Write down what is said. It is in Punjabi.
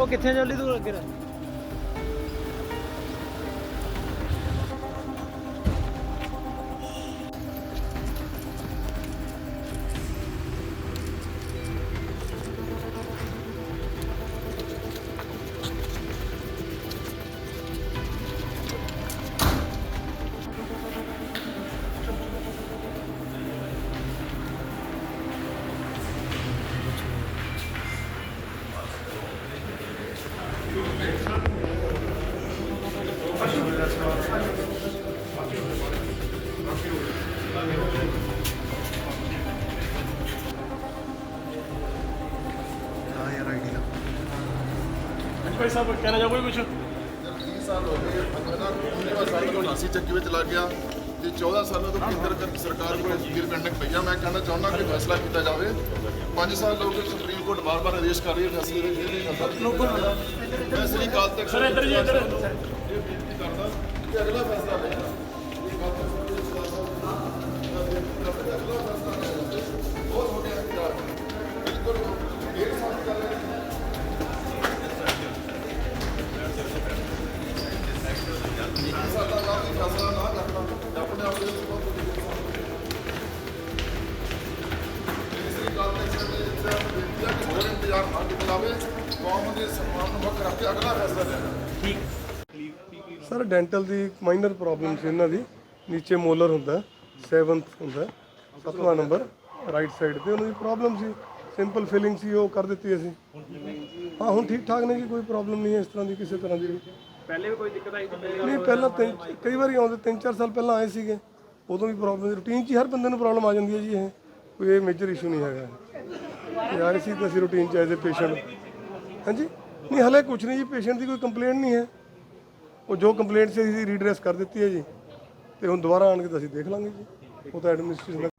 ਉਹ ਕਿੱਥੇ ਚੱਲੀ ਤੂੰ ਅੱਗੇ ਰਹਿ। ਭਾਈ ਸਾਹਿਬ ਕਹਿਣਾ ਚਾਹੋਗੇ ਕੁਝ 30 ਸਾਲ ਹੋ ਗਏ ਅੰਦਰ ਪੂਰਾ ਸਾਲ ਤੋਂ 89 ਚੱਕੀ ਵਿੱਚ ਲੱਗ ਗਿਆ। ਤੇ 14 ਸਾਲਾਂ ਤੋਂ ਕੇਂਦਰ ਕਰ- ਸਰਕਾਰ ਕੋਲ ਜੀਰ ਪੈਂਡਿੰਗ ਪਈਆ ਮੈਂ ਕਹਿਣਾ ਚਾਹੁੰਦਾ ਕਿ ਫੈਸਲਾ ਕੀਤਾ ਜਾਵੇ। 5 ਸਾਲ ਲੋਕ ਸੁਪਰੀਮ ਕੋਰਟ ਬਾਰ-ਬਾਰ ਆਦੇਸ਼ ਕਰ ਰਹੀ ਹੈ ਫੈਸਲੇ ਦੇ। ਨਹੀਂ ਕਰਦਾ ਮੈਂ ਸ੍ਰੀ ਅਕਾਲ ਤਖਤ ਸਰ ਇੱਧਰ ਜੀ ਇੱਧਰ। Muhammed Muhammed Bakır Akı Akılar Hazretleri. Sir dental ਦੀ ਮਾਈਨਰ ਪ੍ਰੋਬਲਮ ਸੀ ਇਹਨਾਂ ਦੀ। ਨੀਚੇ ਮੋਲਰ ਹੁੰਦਾ 7th ਹੁੰਦਾ ਸੱਤਵਾਂ ਨੰਬਰ ਰਾਈਟ ਸਾਈਡ ਤੇ ਉਹਨਾਂ ਦੀ ਪ੍ਰੋਬਲਮ ਸੀ। ਸਿੰਪਲ ਫਿਲਿੰਗ ਸੀ ਉਹ ਕਰ ਦਿੱਤੀ ਅਸੀਂ। ਹਾਂ ਹੁਣ ਠੀਕ ਠਾਕ ਨੇ ਜੀ ਕੋਈ ਪ੍ਰੋਬਲਮ ਨਹੀਂ ਹੈ ਇਸ ਤਰ੍ਹਾਂ ਦੀ ਕਿਸੇ ਤਰ੍ਹਾਂ ਦੀ ਵੀ। ਪਹਿਲੇ ਵੀ ਕੋਈ ਦਿੱਕਤ ਆਈ ਨਹੀਂ ਪਹਿਲਾਂ ਤਿੰਨ ਕਈ ਵਾਰੀ ਆਉਂਦੇ ਤਿੰਨ ਚਾਰ ਸਾਲ ਪਹਿਲਾਂ ਆਏ ਸੀਗੇ। ਉਦੋਂ ਵੀ ਪ੍ਰੋਬਲਮ ਰੂਟੀਨ 'ਚ ਹੀ ਹਰ ਬੰਦੇ ਨੂੰ ਪ੍ਰੋਬਲਮ ਆ ਜਾਂਦੀ ਹੈ ਜੀ ਇਹ। ਕੋਈ ਇਹ ਮੇਜਰ ਇਸ਼ੂ ਨਹੀਂ ਹੈਗਾ। ਯਾਰ ਸੀ ਤਾਂ ਅਸੀਂ ਰੂਟੀਨ 'ਚ ਐਜ਼ ਅ ਪੇਸ਼ੈਂਟ ਹਾਂਜੀ? ਨਹੀਂ ਹਲੇ ਕੁਝ ਨਹੀਂ ਜੀ ਪੇਸ਼ੈਂਟ ਦੀ ਕੋਈ ਕੰਪਲੇਂਟ ਨਹੀਂ ਹੈ। ਉਹ ਜੋ ਕੰਪਲੇਂਟ ਸੀ, ਅਸੀਂ ਰੀਡਰੈਸ ਕਰ ਦਿੱਤੀ ਹੈ ਜੀ। ਤੇ ਹੁਣ ਦੁਬਾਰਾ ਆਣ ਕੇ ਤਾਂ ਅਸੀਂ ਦੇਖ ਲਾਂਗੇ ਜੀ। ਉਹ ਤਾਂ ਐਡਮਿਨਿਸਟ੍ਰੇਸ਼ਨ ਦਾ